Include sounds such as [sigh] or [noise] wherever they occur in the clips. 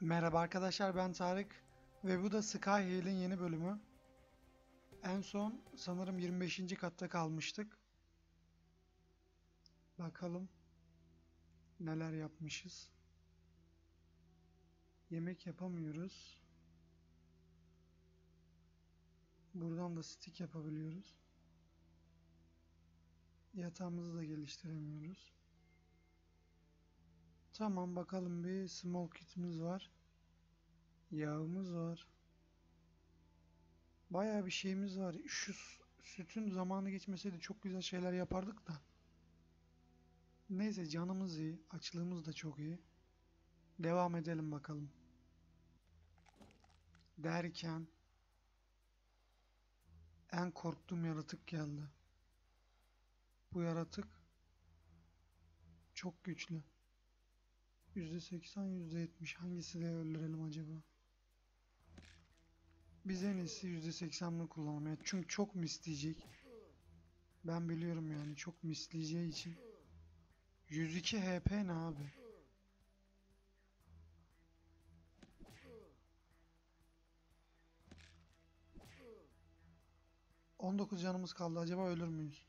Merhaba arkadaşlar ben Tarık ve bu da Skyhill'in yeni bölümü. En son sanırım 25. katta kalmıştık. Bakalım neler yapmışız. Yemek yapamıyoruz. Buradan da stick yapabiliyoruz. Yatağımızı da geliştiremiyoruz. Tamam bakalım bir small kit'imiz var. Yağımız var. Bayağı bir şeyimiz var. Şu sütün zamanı geçmeseydi çok güzel şeyler yapardık da. Neyse canımız iyi. Açlığımız da çok iyi. Devam edelim bakalım. Derken en korktuğum yaratık geldi. Bu yaratık çok güçlü. %80, %70 hangisi de öldürelim acaba? Biz en iyisi %80'ini kullanalım. ya. Çünkü çok misleyecek. Ben biliyorum yani çok misleyeceği için. 102 HP ne abi? ...19 canımız kaldı. Acaba ölür müyüz?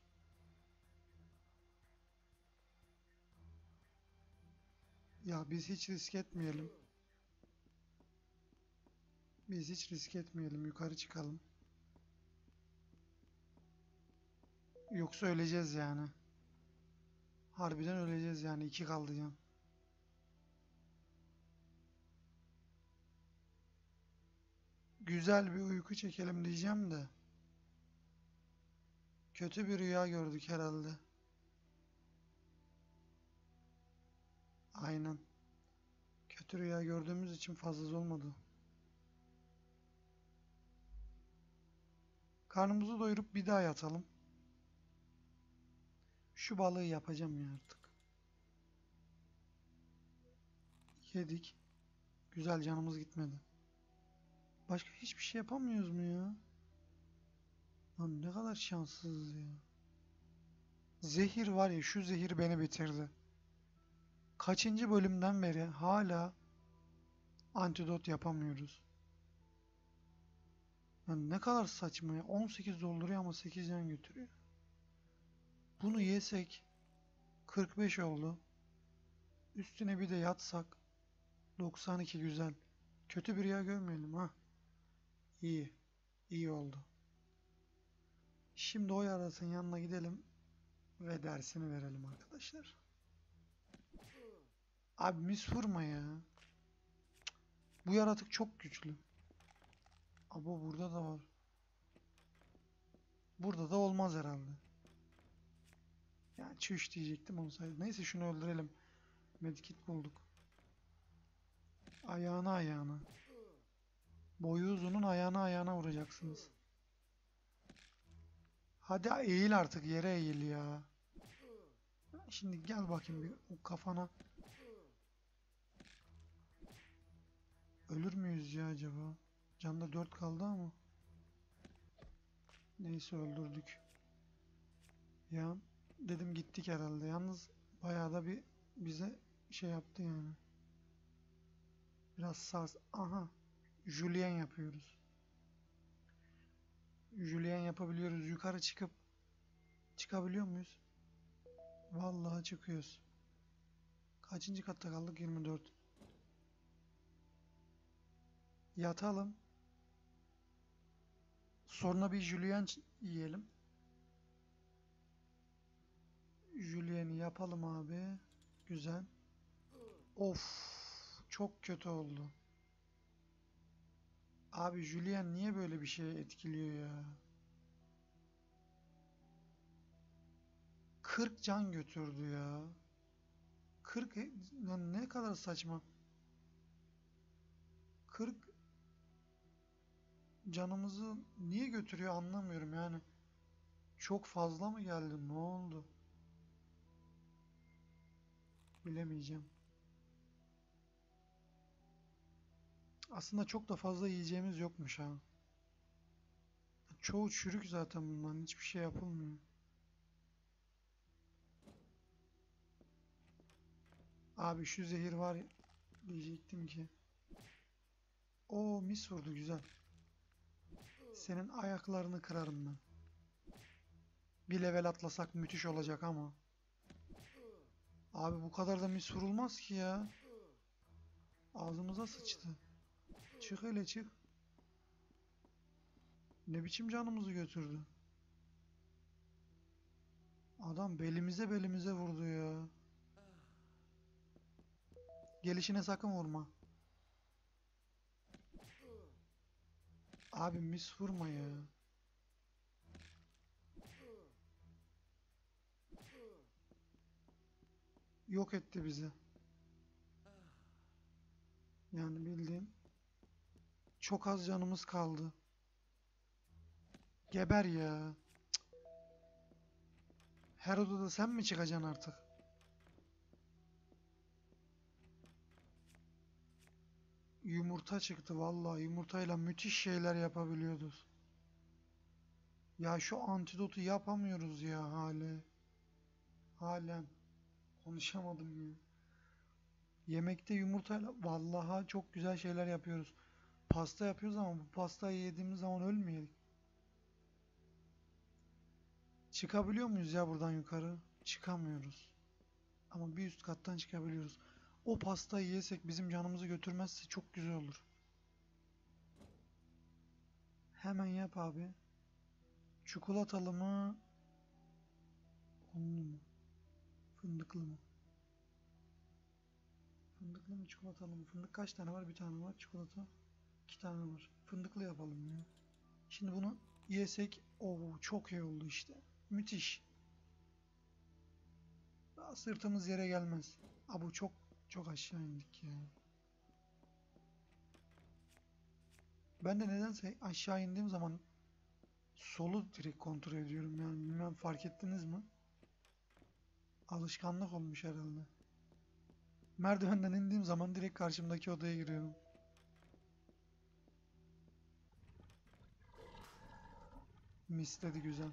Ya biz hiç risk etmeyelim. Biz hiç risk etmeyelim. Yukarı çıkalım. Yoksa öleceğiz yani. Harbiden öleceğiz yani. iki kaldı can. Güzel bir uyku çekelim diyeceğim de. Kötü bir rüya gördük herhalde. Aynen. Kötü rüya gördüğümüz için fazla olmadı. Karnımızı doyurup bir daha yatalım. Şu balığı yapacağım ya artık. Yedik. Güzel canımız gitmedi. Başka hiçbir şey yapamıyoruz mu ya? Lan ne kadar şanssızız ya. Zehir var ya şu zehir beni bitirdi. Kaçıncı bölümden beri hala antidot yapamıyoruz. Yani ne kadar saçma ya. 18 dolduruyor ama 8 can götürüyor. Bunu yesek 45 oldu. Üstüne bir de yatsak 92 güzel. Kötü bir rüya görmeyelim ha. İyi. İyi oldu. Şimdi o yarasın yanına gidelim ve dersini verelim arkadaşlar. Abi mis vurma ya. Bu yaratık çok güçlü. Abo burada da var. Burada da olmaz herhalde. Yani çüş diyecektim olsaydı. Neyse şunu öldürelim. Medkit bulduk. Ayağına ayağına. Boyu uzunun ayağına ayağına vuracaksınız. Hadi eğil artık yere eğil ya. Şimdi gel bakayım bir o kafana. Ölür müyüz ya acaba? Canda 4 kaldı ama. Neyse öldürdük. Ya dedim gittik herhalde. Yalnız bayağı da bir bize şey yaptı yani. Biraz sars. Aha. Julien yapıyoruz. Julien yapabiliyoruz. Yukarı çıkıp çıkabiliyor muyuz? Vallahi çıkıyoruz. Kaçıncı katta kaldık? 24. Yatalım. Sonra bir Julien ç- yiyelim. Julien'i yapalım abi. Güzel. Of, çok kötü oldu. Abi Julien niye böyle bir şey etkiliyor ya? 40 can götürdü ya. 40 e- lan ne kadar saçma. 40 canımızı niye götürüyor anlamıyorum yani. Çok fazla mı geldi? Ne oldu? Bilemeyeceğim. Aslında çok da fazla yiyeceğimiz yokmuş ha. Çoğu çürük zaten bunların. Hiçbir şey yapılmıyor. Abi şu zehir var diyecektim ki. Oo mis vurdu güzel. Senin ayaklarını kırarım ben. Bir level atlasak müthiş olacak ama. Abi bu kadar da mis vurulmaz ki ya. Ağzımıza sıçtı. Çık hele çık. Ne biçim canımızı götürdü. Adam belimize belimize vurdu ya. Gelişine sakın vurma. Abi mis vurma ya. Yok etti bizi. Yani bildiğin çok az canımız kaldı. Geber ya. Cık. Her odada sen mi çıkacaksın artık? Yumurta çıktı vallahi yumurtayla müthiş şeyler yapabiliyoruz. Ya şu antidotu yapamıyoruz ya hale. Halen. Konuşamadım ya. Yemekte yumurtayla vallahi çok güzel şeyler yapıyoruz. Pasta yapıyoruz ama bu pastayı yediğimiz zaman ölmeyelim. Çıkabiliyor muyuz ya buradan yukarı? Çıkamıyoruz. Ama bir üst kattan çıkabiliyoruz. O pastayı yesek bizim canımızı götürmezse çok güzel olur. Hemen yap abi. Çikolatalı mı? Unlu mu? Fındıklı mı? Fındıklı mı çikolatalı mı? Fındık kaç tane var? Bir tane var. Çikolata iki tane var. Fındıklı yapalım ya. Şimdi bunu yesek o çok iyi oldu işte. Müthiş. Daha sırtımız yere gelmez. Abu çok çok aşağı indik ya. Ben de nedense aşağı indiğim zaman solu direkt kontrol ediyorum yani bilmem fark ettiniz mi? Alışkanlık olmuş herhalde. Merdivenden indiğim zaman direkt karşımdaki odaya giriyorum. Misledi güzel.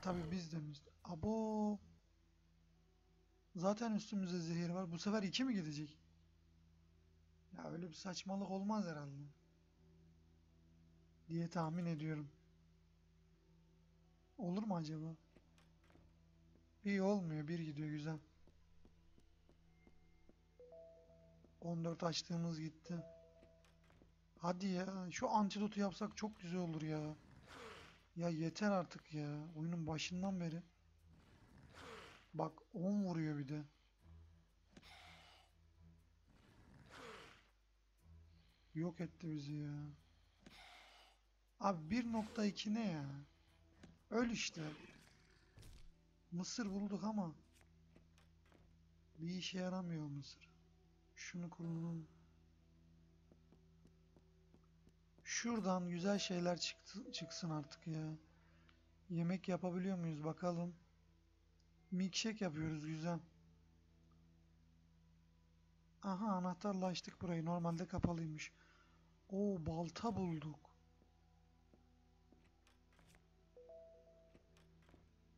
Tabii biz de mis. Abo. Zaten üstümüzde zehir var. Bu sefer iki mi gidecek? Ya öyle bir saçmalık olmaz herhalde. Diye tahmin ediyorum. Olur mu acaba? İyi olmuyor. Bir gidiyor güzel. 14 açtığımız gitti. Hadi ya. Şu antidotu yapsak çok güzel olur ya. Ya yeter artık ya. Oyunun başından beri. Bak 10 vuruyor bir de. Yok etti bizi ya. Abi 1.2 ne ya? Öl işte. Mısır bulduk ama bir işe yaramıyor mısır. Şunu kullanalım. Şuradan güzel şeyler çıktı, çıksın artık ya. Yemek yapabiliyor muyuz bakalım. Milkshake yapıyoruz güzel. Aha anahtarla açtık burayı. Normalde kapalıymış. Oo balta bulduk.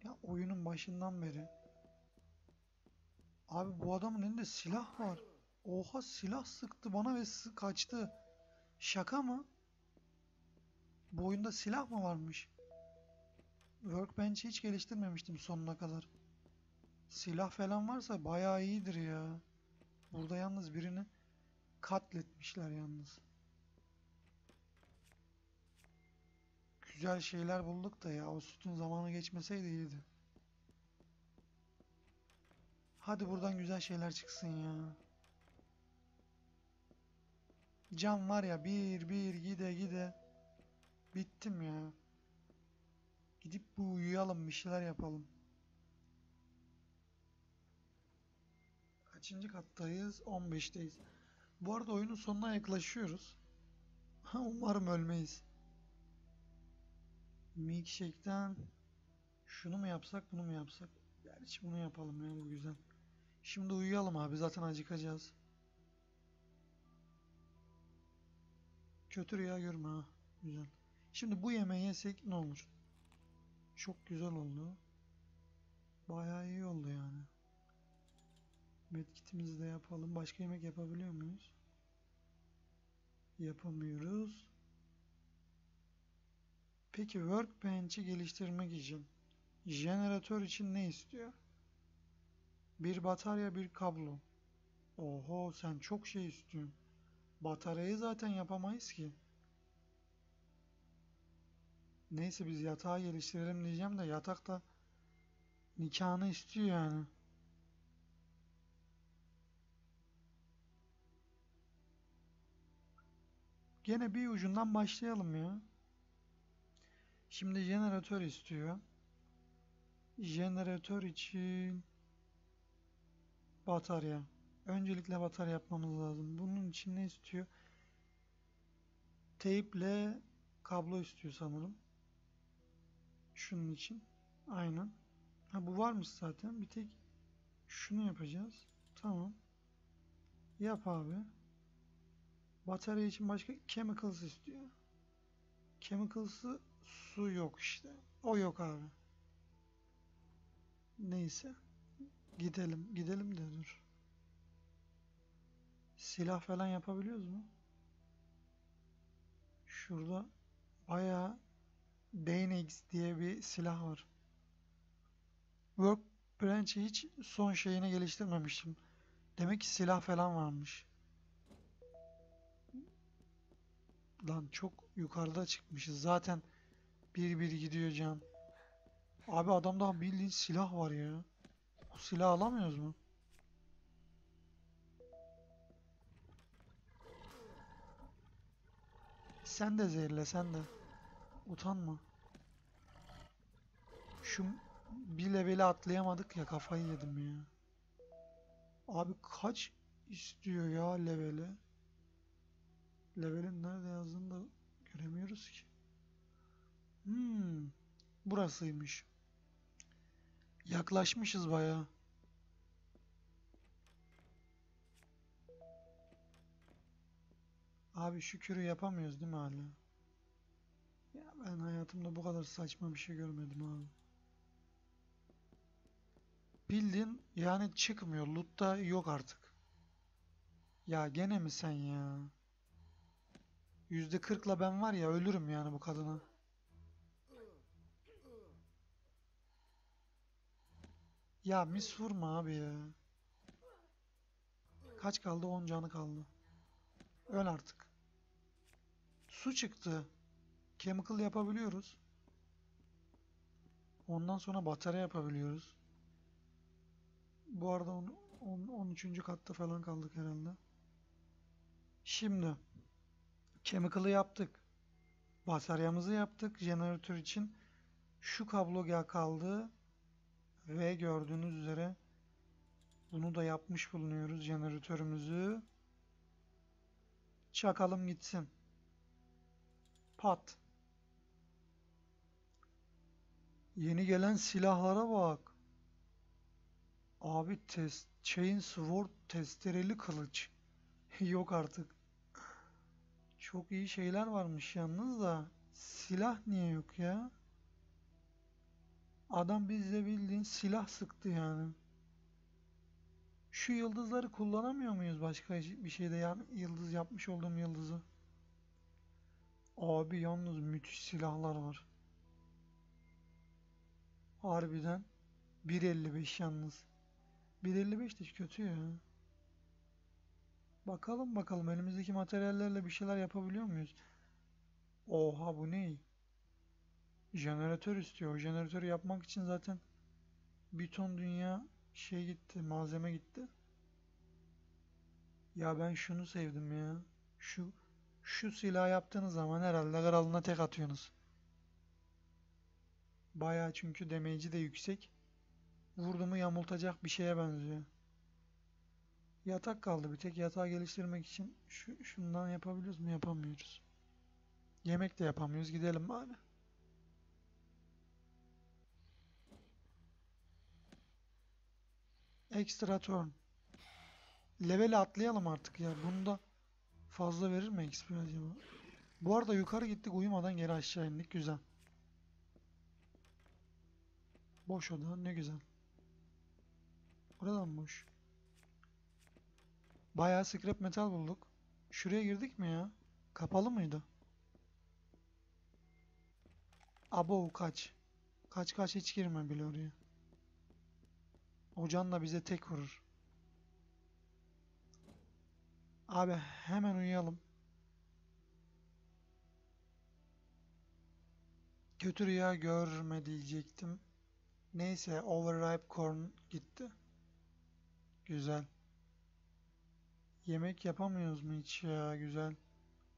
Ya oyunun başından beri. Abi bu adamın elinde silah var. Oha silah sıktı bana ve sı- kaçtı. Şaka mı? Bu oyunda silah mı varmış? Workbench'i hiç geliştirmemiştim sonuna kadar. Silah falan varsa bayağı iyidir ya. Burada yalnız birini katletmişler yalnız. Güzel şeyler bulduk da ya o sütün zamanı geçmeseydi iyiydi. Hadi buradan güzel şeyler çıksın ya. Can var ya bir bir gide gide. Bittim ya. Gidip bu uyuyalım bir şeyler yapalım. Kaçıncı kattayız? 15'teyiz. Bu arada oyunun sonuna yaklaşıyoruz. Umarım ölmeyiz. Milkshake'den şunu mu yapsak bunu mu yapsak? Gerçi bunu yapalım ya bu güzel. Şimdi uyuyalım abi zaten acıkacağız. Kötü rüya görme ha. Güzel. Şimdi bu yemeği yesek ne olur? Çok güzel oldu. Bayağı iyi oldu yani. Medkitimizi de yapalım. Başka yemek yapabiliyor muyuz? Yapamıyoruz. Peki Workbench'i geliştirmek için jeneratör için ne istiyor? Bir batarya, bir kablo. Oho sen çok şey istiyorsun. Bataryayı zaten yapamayız ki. Neyse biz yatağı geliştirelim diyeceğim de yatak da nikahını istiyor yani. Gene bir ucundan başlayalım ya. Şimdi jeneratör istiyor. Jeneratör için batarya. Öncelikle batarya yapmamız lazım. Bunun için ne istiyor? Teyple kablo istiyor sanırım. Şunun için. Aynen. Ha bu varmış zaten. Bir tek şunu yapacağız. Tamam. Yap abi. Batarya için başka chemicals istiyor. Chemicals'ı su yok işte. O yok abi. Neyse. Gidelim. Gidelim de dur. Silah falan yapabiliyoruz mu? Şurada bayağı Banex diye bir silah var. Workbench'i hiç son şeyine geliştirmemiştim. Demek ki silah falan varmış. Lan çok yukarıda çıkmışız. Zaten bir bir gidiyor can. Abi adamda bildiğin silah var ya. Bu silah alamıyoruz mu? Sen de zehirle sen de. Utanma. Şu bir leveli atlayamadık ya kafayı yedim ya. Abi kaç istiyor ya leveli? Levelin nerede yazdığını da göremiyoruz ki. Hmm, burasıymış. Yaklaşmışız bayağı. Abi şükürü yapamıyoruz değil mi hala? Ya ben hayatımda bu kadar saçma bir şey görmedim abi. Bildiğin yani çıkmıyor. Loot'ta yok artık. Ya gene mi sen ya? Yüzde kırkla ben var ya ölürüm yani bu kadına. Ya mis vurma abi ya. Kaç kaldı? 10 canı kaldı. Öl artık. Su çıktı. Chemical yapabiliyoruz. Ondan sonra batarya yapabiliyoruz. Bu arada 13. katta falan kaldık herhalde. Şimdi Chemical'ı yaptık. Bataryamızı yaptık jeneratör için. Şu kablo kaldı. Ve gördüğünüz üzere bunu da yapmış bulunuyoruz jeneratörümüzü. Çakalım gitsin. Pat. Yeni gelen silahlara bak. Abi test Chain Sword testereli kılıç. [laughs] Yok artık. Çok iyi şeyler varmış yalnız da silah niye yok ya? Adam bizde bildiğin silah sıktı yani. Şu yıldızları kullanamıyor muyuz başka bir şeyde ya yıldız yapmış olduğum yıldızı? Abi yalnız müthiş silahlar var. Harbiden 1.55 yalnız. 1.55 de kötü ya. Bakalım bakalım elimizdeki materyallerle bir şeyler yapabiliyor muyuz? Oha bu ne? Jeneratör istiyor. O jeneratörü yapmak için zaten bir ton dünya şey gitti, malzeme gitti. Ya ben şunu sevdim ya. Şu şu silah yaptığınız zaman herhalde kralına tek atıyorsunuz. Bayağı çünkü damage'i de yüksek. Vurdu mu yamultacak bir şeye benziyor. Yatak kaldı. Bir tek yatağı geliştirmek için şu, şundan yapabiliyoruz mu? Yapamıyoruz. Yemek de yapamıyoruz. Gidelim bari. Extra turn. Level'i atlayalım artık ya. Bunda fazla verir mi XP acaba? Bu arada yukarı gittik uyumadan geri aşağı indik. Güzel. Boş oda. Ne güzel. Buradan boş. Bayağı scrap metal bulduk. Şuraya girdik mi ya? Kapalı mıydı? Abo kaç. Kaç kaç hiç girme bile oraya. Hocan da bize tek vurur. Abi hemen uyuyalım. Kötü rüya görme diyecektim. Neyse overripe corn gitti. Güzel. Yemek yapamıyoruz mu hiç ya güzel.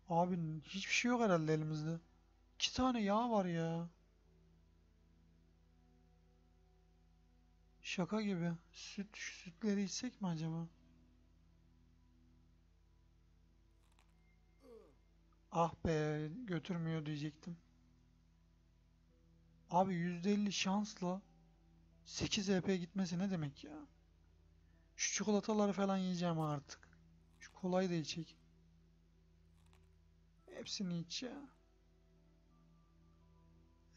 Abi hiçbir şey yok herhalde elimizde. İki tane yağ var ya. Şaka gibi. Süt, sütleri içsek mi acaba? Ah be götürmüyor diyecektim. Abi %50 şansla 8 EP gitmesi ne demek ya? Şu çikolataları falan yiyeceğim artık. Şu kolayı da içecek. Hepsini iç ya.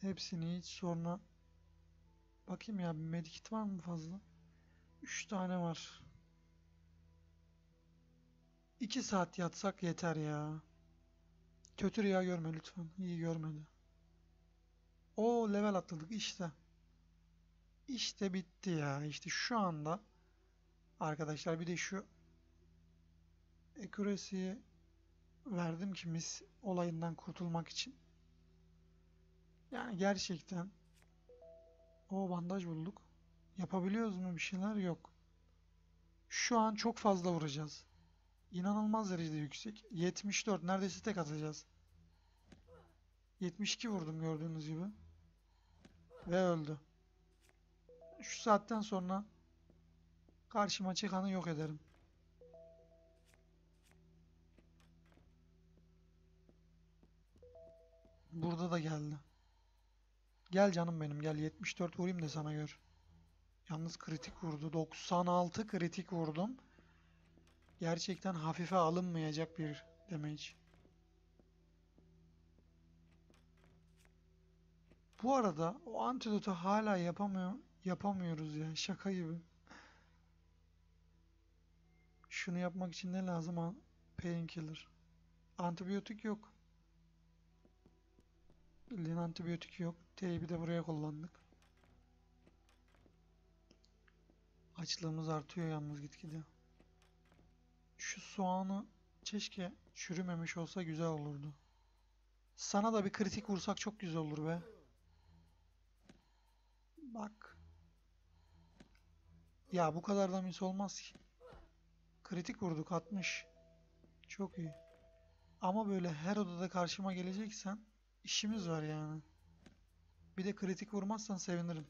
Hepsini iç sonra bakayım ya bir medikit var mı fazla? 3 tane var. 2 saat yatsak yeter ya. Kötü rüya görme lütfen. İyi görmedi. O level atladık işte. İşte bitti ya. İşte şu anda arkadaşlar bir de şu accuracy'yi verdim ki mis olayından kurtulmak için. Yani gerçekten o bandaj bulduk. Yapabiliyoruz mu bir şeyler? Yok. Şu an çok fazla vuracağız. İnanılmaz derecede yüksek. 74 neredeyse tek atacağız. 72 vurdum gördüğünüz gibi. Ve öldü. Şu saatten sonra karşıma çıkanı yok ederim. Burada da geldi. Gel canım benim gel 74 vurayım da sana gör. Yalnız kritik vurdu. 96 kritik vurdum. Gerçekten hafife alınmayacak bir damage. Bu arada o antidotu hala yapamıyor, yapamıyoruz ya. Şaka gibi. Şunu yapmak için ne lazım? Painkiller. Antibiyotik yok. Bildiğin antibiyotik yok. Teybi de buraya kullandık. Açlığımız artıyor yalnız gitgide. Şu soğanı keşke çürümemiş olsa güzel olurdu. Sana da bir kritik vursak çok güzel olur be. Bak. Ya bu kadar da mis olmaz ki. Kritik vurduk 60. Çok iyi. Ama böyle her odada karşıma geleceksen işimiz var yani. Bir de kritik vurmazsan sevinirim.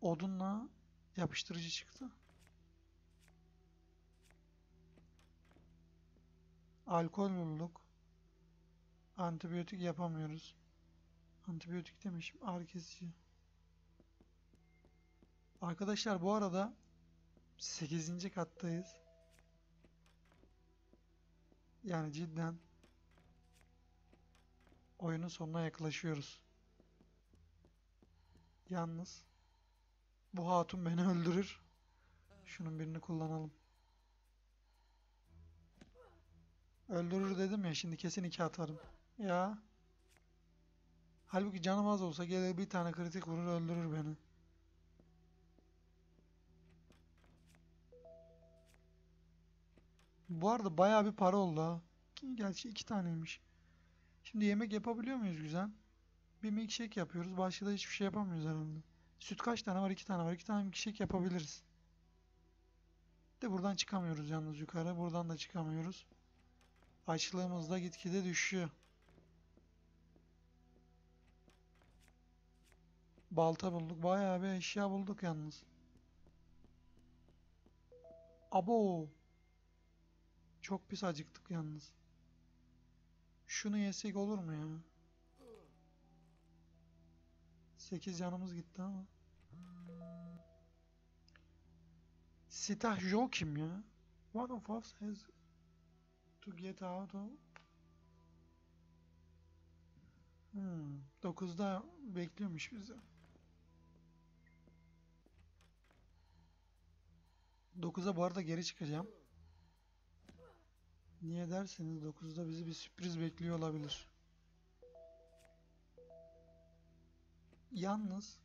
Odunla yapıştırıcı çıktı. Alkol bulduk. Antibiyotik yapamıyoruz. Antibiyotik demişim. Ağrı kesici. Arkadaşlar bu arada 8. kattayız. Yani cidden oyunun sonuna yaklaşıyoruz. Yalnız bu hatun beni öldürür. Şunun birini kullanalım. Öldürür dedim ya şimdi kesin iki atarım. Ya. Halbuki canım az olsa gelir bir tane kritik vurur öldürür beni. Bu arada bayağı bir para oldu ha. Gerçi iki taneymiş. Şimdi yemek yapabiliyor muyuz güzel? Bir milkshake yapıyoruz. Başka da hiçbir şey yapamıyoruz herhalde. Süt kaç tane var? İki tane var. İki tane milkshake yapabiliriz. De buradan çıkamıyoruz yalnız yukarı. Buradan da çıkamıyoruz. Açlığımız da gitgide düşüyor. Balta bulduk. Bayağı bir eşya bulduk yalnız. Abo. Çok pis acıktık yalnız. Şunu yesek olur mu ya? 8 canımız gitti ama. Sitah Jo kim ya? One of us has to get out of... Hmm, 9'da bekliyormuş bizi. 9'a bu arada geri çıkacağım. Niye derseniz 9'da bizi bir sürpriz bekliyor olabilir. Yalnız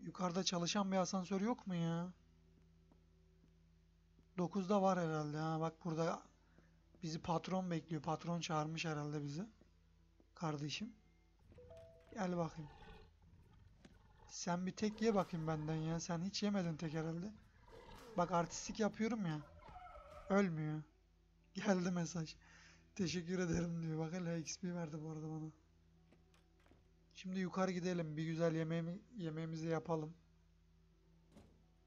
yukarıda çalışan bir asansör yok mu ya? 9'da var herhalde ha. Bak burada bizi patron bekliyor. Patron çağırmış herhalde bizi. Kardeşim. Gel bakayım. Sen bir tek ye bakayım benden ya. Sen hiç yemedin tek herhalde. Bak artistik yapıyorum ya. Ölmüyor. Geldi mesaj. Teşekkür ederim diyor. Bak hele XP verdi bu arada bana. Şimdi yukarı gidelim. Bir güzel yemeğimi, yemeğimizi yapalım.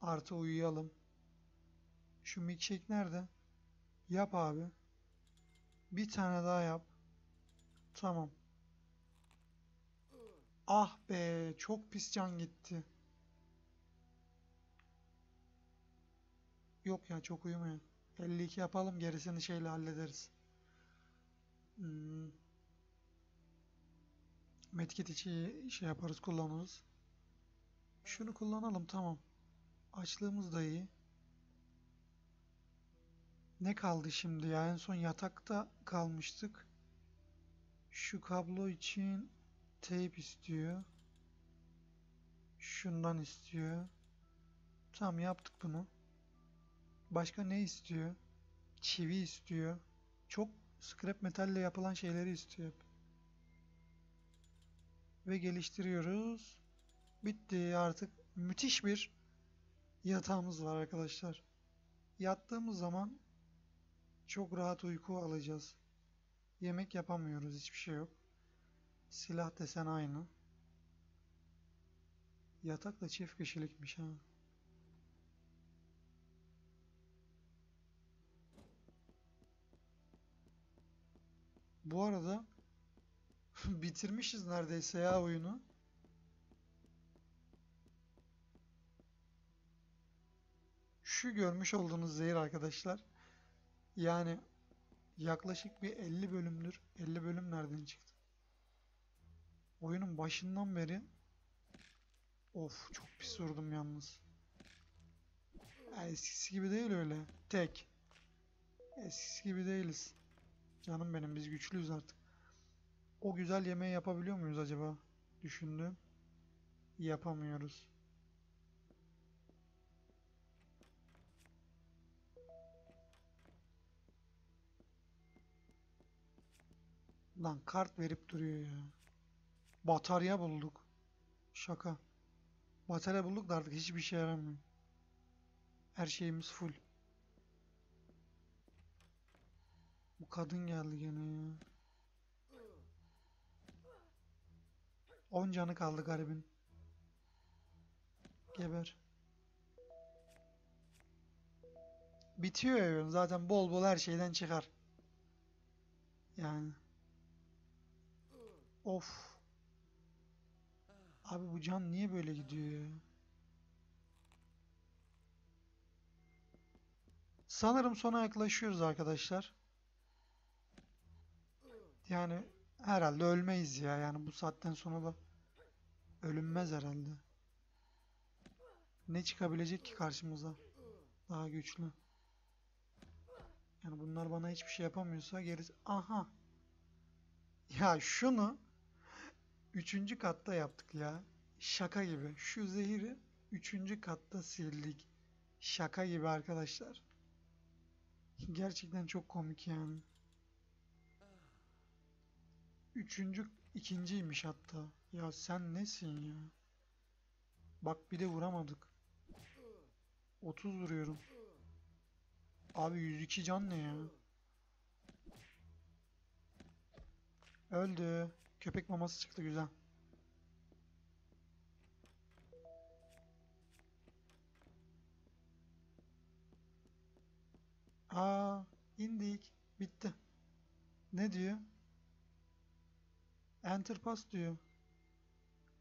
Artı uyuyalım. Şu milkshake nerede? Yap abi. Bir tane daha yap. Tamam. Ah be, çok pis can gitti. Yok ya çok uyumuyor. 52 yapalım gerisini şeyle hallederiz. Hmm. Medkit içi şey yaparız kullanırız. Şunu kullanalım tamam. Açlığımız da iyi. Ne kaldı şimdi ya? En son yatakta kalmıştık. Şu kablo için teyp istiyor. Şundan istiyor. Tamam yaptık bunu. Başka ne istiyor? Çivi istiyor. Çok scrap metalle yapılan şeyleri istiyor. Ve geliştiriyoruz. Bitti artık. Müthiş bir yatağımız var arkadaşlar. Yattığımız zaman çok rahat uyku alacağız. Yemek yapamıyoruz. Hiçbir şey yok. Silah desen aynı. Yatak da çift kişilikmiş ha. Bu arada [laughs] bitirmişiz neredeyse ya oyunu. Şu görmüş olduğunuz zehir arkadaşlar. Yani yaklaşık bir 50 bölümdür. 50 bölüm nereden çıktı? Oyunun başından beri Of çok pis vurdum yalnız. Ya eskisi gibi değil öyle. Tek. Eskisi gibi değiliz. Canım benim biz güçlüyüz artık. O güzel yemeği yapabiliyor muyuz acaba? Düşündüm. Yapamıyoruz. Lan kart verip duruyor ya. Batarya bulduk. Şaka. Batarya bulduk da artık hiçbir şey yaramıyor. Her şeyimiz full. Bu kadın geldi gene ya. 10 canı kaldı garibin. Geber. Bitiyor oyun. Zaten bol bol her şeyden çıkar. Yani. Of. Abi bu can niye böyle gidiyor ya? Sanırım sona yaklaşıyoruz arkadaşlar. Yani herhalde ölmeyiz ya. Yani bu saatten sonra da ölünmez herhalde. Ne çıkabilecek ki karşımıza? Daha güçlü. Yani bunlar bana hiçbir şey yapamıyorsa gerisi... Aha! Ya şunu üçüncü katta yaptık ya. Şaka gibi. Şu zehiri üçüncü katta sildik. Şaka gibi arkadaşlar. Gerçekten çok komik yani. Üçüncü, ikinciymiş hatta. Ya sen nesin ya? Bak bir de vuramadık. 30 vuruyorum. Abi 102 can ne ya? Öldü. Köpek maması çıktı güzel. Aa, indik. Bitti. Ne diyor? Enter pass diyor.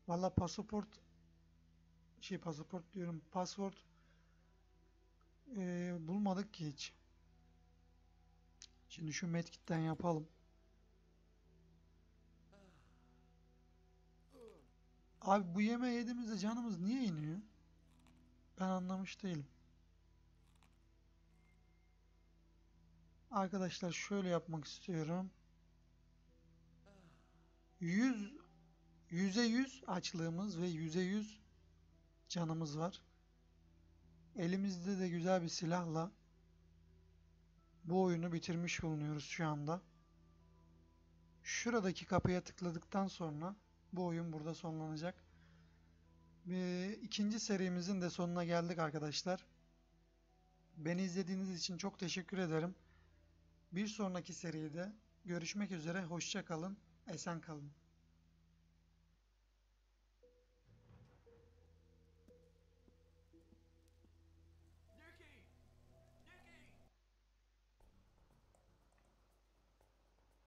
Valla pasaport şey pasaport diyorum. Password eee, bulmadık ki hiç. Şimdi şu medkitten yapalım. Abi bu yemeği yediğimizde canımız niye iniyor? Ben anlamış değilim. Arkadaşlar şöyle yapmak istiyorum. 100 yüze 100 açlığımız ve yüze 100 canımız var. Elimizde de güzel bir silahla bu oyunu bitirmiş bulunuyoruz şu anda. Şuradaki kapıya tıkladıktan sonra bu oyun burada sonlanacak. Ve ikinci serimizin de sonuna geldik arkadaşlar. Beni izlediğiniz için çok teşekkür ederim. Bir sonraki seride görüşmek üzere. Hoşça kalın. Esen kalın.